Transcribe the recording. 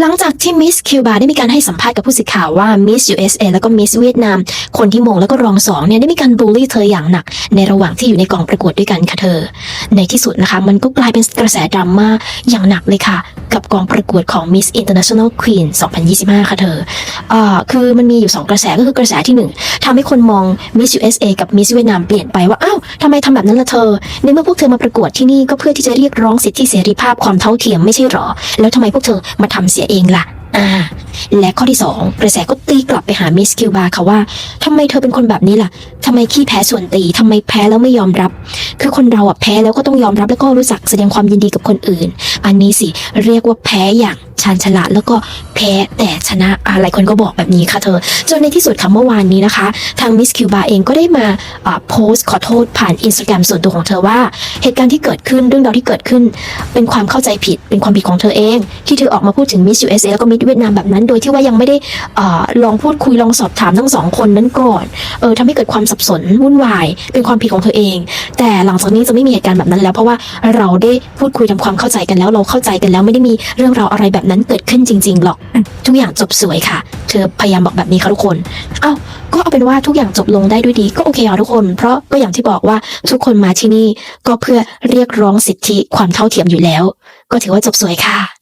หลังจากที่มิสคิวบาได้มีการให้สัมภาษณ์กับผู้สื่อข่าวว่ามิส USA แล้วก็มิสเวียดนาม คนที่มงแล้วก็รองสองเนี่ยได้มีการบูลลี่เธออย่างหนัก ในระหว่างที่อยู่ในกองประกวดด้วยกันค่ะเธอ ในที่สุดนะคะ มันก็กลายเป็นกระแสดราม่าอย่างหนักเลยค่ะ กับกองประกวดของ Miss International Queen 2025 ค่ะเธออ่อคือมันมีอยู่ 2 กระแสก็คือกระแสที่ 1ทำให้คนมอง Miss USA กับ Miss เวียดนามเปลี่ยนไปว่าอ้าวทำไมทำแบบนั้นล่ะเธอ ในเมื่อพวกเธอมาประกวดที่นี่ก็เพื่อที่จะเรียกร้องสิทธิเสรีภาพความเท่าเทียมไม่ใช่หรอ แล้วทำไมพวกเธอมาทำเสียเองล่ะ อ่า และข้อที่ 2 กระแสก็ตีกลับไปหามิสคิวบาค่ะว่าทำไมเธอเป็นคนแบบนี้ล่ะทำไมขี้แพ้ส่วนตีทำไมแพ้แล้วไม่ยอมรับ คือคนเราอะแพ้แล้วก็ต้องยอมรับแล้วก็รู้จักแสดงความยินดีกับคนอื่น อันนี้สิเรียกว่าแพ้อย่างชาญฉลาดแล้วก็แพ้แต่ชนะอะไรคนก็บอกแบบนี้ค่ะเธอ จนในที่สุดค่ะเมื่อวานนี้นะคะ ทางมิสคิวบาเองก็ได้มาโพสต์ขอโทษผ่านอินสตาแกรมส่วนตัวของเธอว่า เหตุการณ์ที่เกิดขึ้นเรื่องราวที่เกิดขึ้น เป็นความเข้าใจผิดเป็นความผิดของเธอเอง ที่เธอออกมาพูดถึงมิส USA แล้วก็มิสเวียดนามแบบนั้น โดยที่ว่ายังไม่ได้ลองพูดคุยลองสอบถามทั้งสองคนนั้นก่อนเออทำให้เกิดความสับสนวุ่นวาย เป็นความผิดของเธอเอง แต่หลังจากนี้จะไม่มีเหตุการณ์แบบนั้นแล้ว เพราะว่าเราได้พูดคุยทำความเข้าใจกันแล้วเราเข้าใจกันแล้วไม่ได้มีเรื่องราวอะไรแบบนั้นเกิดขึ้นจริง ๆ หรอก ทุกอย่างจบสวยค่ะ เธอพยายามบอกแบบนี้ค่ะทุกคน เอ้า ก็เอาเป็นว่าทุกอย่างจบลงได้ด้วยดี ก็โอเคค่ะทุกคน เพราะก็อย่างที่บอกว่าทุกคนมาที่นี่ก็เพื่อเรียกร้องสิทธิความเท่าเทียมอยู่แล้ว ก็ถือว่าจบสวยค่ะ